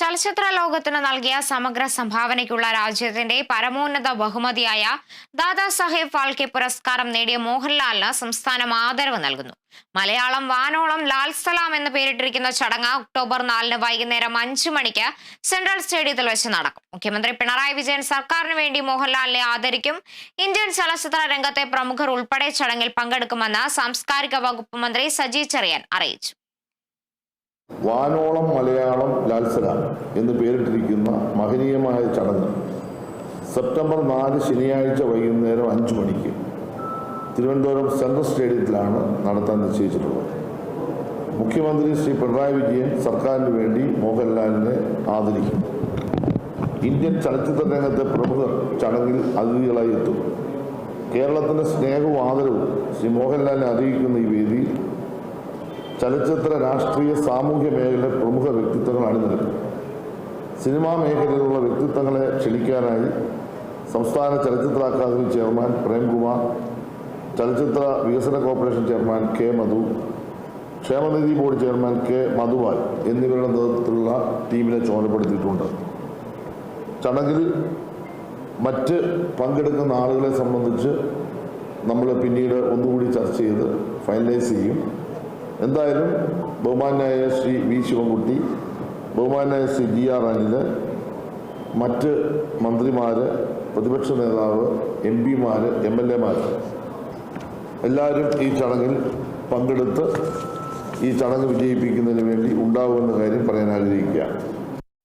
ചലച്ചിത്ര ലോകത്തിന് നൽകിയ സമഗ്ര സംഭാവനയ്ക്കുള്ള രാജ്യത്തിന്റെ പരമോന്നത ബഹുമതിയായ ദാദാസാഹേബ് ഫാൽക്കെ പുരസ്കാരം നേടിയ മോഹൻലാലിന് സംസ്ഥാനം ആദരവ് നൽകുന്നു. മലയാളം വാനോളം ലാൽ സലാം എന്ന് പേരിട്ടിരിക്കുന്ന ചടങ്ങ് ഒക്ടോബർ നാലിന് വൈകുന്നേരം അഞ്ചു മണിക്ക് സെൻട്രൽ സ്റ്റേഡിയത്തിൽ വെച്ച് നടക്കും. മുഖ്യമന്ത്രി പിണറായി വിജയൻ സർക്കാരിന് വേണ്ടി മോഹൻലാലിനെ ആദരിക്കും. ഇന്ത്യൻ ചലച്ചിത്ര രംഗത്തെ പ്രമുഖർ ഉൾപ്പെടെ ചടങ്ങിൽ പങ്കെടുക്കുമെന്ന് സാംസ്കാരിക വകുപ്പ് മന്ത്രി സജി ചെറിയാൻ അറിയിച്ചു. വാനോളം മലയാളം ലാൽസന എന്ന് പേരിട്ടിരിക്കുന്ന മഹനീയമായ ചടങ്ങ്. സെപ്റ്റംബർ നാല് ശനിയാഴ്ച വൈകുന്നേരം അഞ്ചു മണിക്ക് തിരുവനന്തപുരം സെൻട്രൽ സ്റ്റേഡിയത്തിലാണ് നടത്താൻ നിശ്ചയിച്ചിട്ടുള്ളത്. മുഖ്യമന്ത്രി ശ്രീ പിണറായി വിജയൻ സർക്കാരിന് വേണ്ടി മോഹൻലാലിനെ ആദരിക്കും. ഇന്ത്യൻ ചലച്ചിത്ര രംഗത്തെ പ്രമുഖർ ചടങ്ങിൽ അതിഥികളായി എത്തും. കേരളത്തിന്റെ സ്നേഹവും ആദരവും ശ്രീ മോഹൻലാലിനെ അറിയിക്കുന്ന ഈ വേദിയിൽ ചലച്ചിത്ര രാഷ്ട്രീയ സാമൂഹ്യ മേഖലയിലെ പ്രമുഖ വ്യക്തിത്വങ്ങൾ അണിനിരക്കും സിനിമാ മേഖലയിലുള്ള വ്യക്തിത്വങ്ങളെ ക്ഷണിക്കാനായി സംസ്ഥാന ചലച്ചിത്ര അക്കാദമി ചെയർമാൻ പ്രേംകുമാർ ചലച്ചിത്ര വികസന കോർപ്പറേഷൻ ചെയർമാൻ കെ മധു ക്ഷേമനിധി ബോർഡ് ചെയർമാൻ കെ മധുവാൽ എന്നിവരുടെ നേതൃത്വത്തിലുള്ള ടീമിനെ ചുമതലപ്പെടുത്തിയിട്ടുണ്ട്. ചടങ്ങിൽ മറ്റ് പങ്കെടുക്കുന്ന ആളുകളെ സംബന്ധിച്ച് നമ്മൾ പിന്നീട് ഒന്നുകൂടി ചർച്ച ചെയ്ത് ഫൈനലൈസ് ചെയ്യും. എന്തായാലും ബഹുമാനായ ശ്രീ വി ശിവൻകുട്ടി ബഹുമാനായ ശ്രീ ജി ആർ അനിൽ മറ്റ് മന്ത്രിമാർ പ്രതിപക്ഷ നേതാവ് എം പിമാർ എം എൽ എമാർ എല്ലാവരും ഈ ചടങ്ങിൽ പങ്കെടുത്ത് ഈ ചടങ്ങ് വിജയിപ്പിക്കുന്നതിന് വേണ്ടി ഉണ്ടാകുമെന്ന കാര്യം പറയാൻ ആഗ്രഹിക്കുകയാണ്